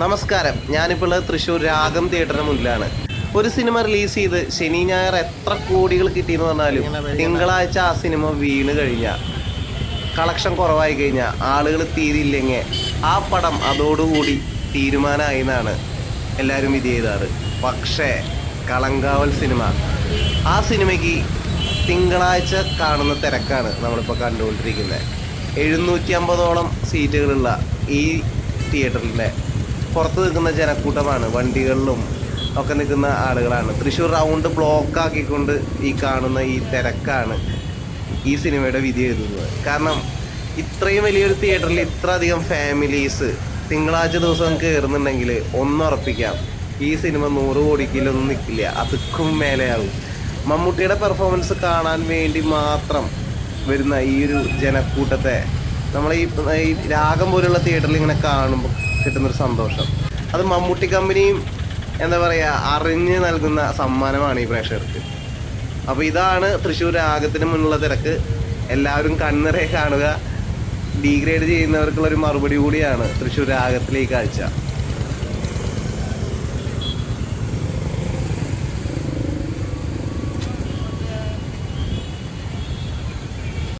നമസ്കാരം. ഞാനിപ്പോൾ തൃശ്ശൂർ രാഗം തിയേറ്ററിന് മുന്നിലാണ്. ഒരു സിനിമ റിലീസ് ചെയ്ത് ശനി ഞായർ എത്ര കോടികൾ കിട്ടിയെന്ന് പറഞ്ഞാലും തിങ്കളാഴ്ച ആ സിനിമ വീണ് കഴിഞ്ഞാൽ കളക്ഷൻ കുറവായി കഴിഞ്ഞാൽ ആളുകൾ തീരില്ലെങ്കിൽ ആ പടം അതോടുകൂടി തീരുമാനമായി എന്നാണ് എല്ലാവരും വിധി ചെയ്താറ് പക്ഷേ കളങ്കാവൽ സിനിമ. ആ സിനിമയ്ക്ക് തിങ്കളാഴ്ച കാണുന്ന തിരക്കാണ് നമ്മളിപ്പോൾ കണ്ടുകൊണ്ടിരിക്കുന്നത്. എഴുന്നൂറ്റി അമ്പതോളം സീറ്റുകളുള്ള ഈ തിയേറ്ററിന്റെ പുറത്ത് നിൽക്കുന്ന ജനക്കൂട്ടമാണ് വണ്ടികളിലും ഒക്കെ നിൽക്കുന്ന ആളുകളാണ്. തൃശ്ശൂർ റൗണ്ട് ബ്ലോക്ക് ആക്കിക്കൊണ്ട് ഈ കാണുന്ന ഈ തിരക്കാണ് ഈ സിനിമയുടെ വിധി എഴുതുന്നത്. കാരണം ഇത്രയും വലിയൊരു തിയേറ്ററിൽ ഇത്ര അധികം ഫാമിലീസ് തിങ്കളാഴ്ച ദിവസം കയറുന്നുണ്ടെങ്കിൽ ഒന്നുറപ്പിക്കാം ഈ സിനിമ നൂറ് കോടിക്കിലൊന്നും നിൽക്കില്ല അതുക്കും മേലെയാകും. മമ്മൂട്ടിയുടെ പെർഫോമൻസ് കാണാൻ വേണ്ടി മാത്രം വരുന്ന ഈ ഒരു ജനക്കൂട്ടത്തെ നമ്മൾ ഈ രാഗം പോലുള്ള തിയേറ്ററിൽ ഇങ്ങനെ കാണുമ്പോൾ കിട്ടുന്നൊരു സന്തോഷം. അത് മമ്മൂട്ടി കമ്പനിയും എന്താ പറയുക അറിഞ്ഞ് നൽകുന്ന സമ്മാനമാണ് ഈ പ്രേക്ഷകർക്ക്. അപ്പോൾ ഇതാണ് തൃശ്ശൂർ രാഗത്തിന് മുന്നുള്ള തിരക്ക്. എല്ലാവരും കണ്ണിറയെ കാണുക. ഡീഗ്രേഡ് ചെയ്യുന്നവർക്കുള്ള ഒരു മറുപടി കൂടിയാണ് തൃശ്ശൂർ രാഗത്തിലെ ഈ കാഴ്ച.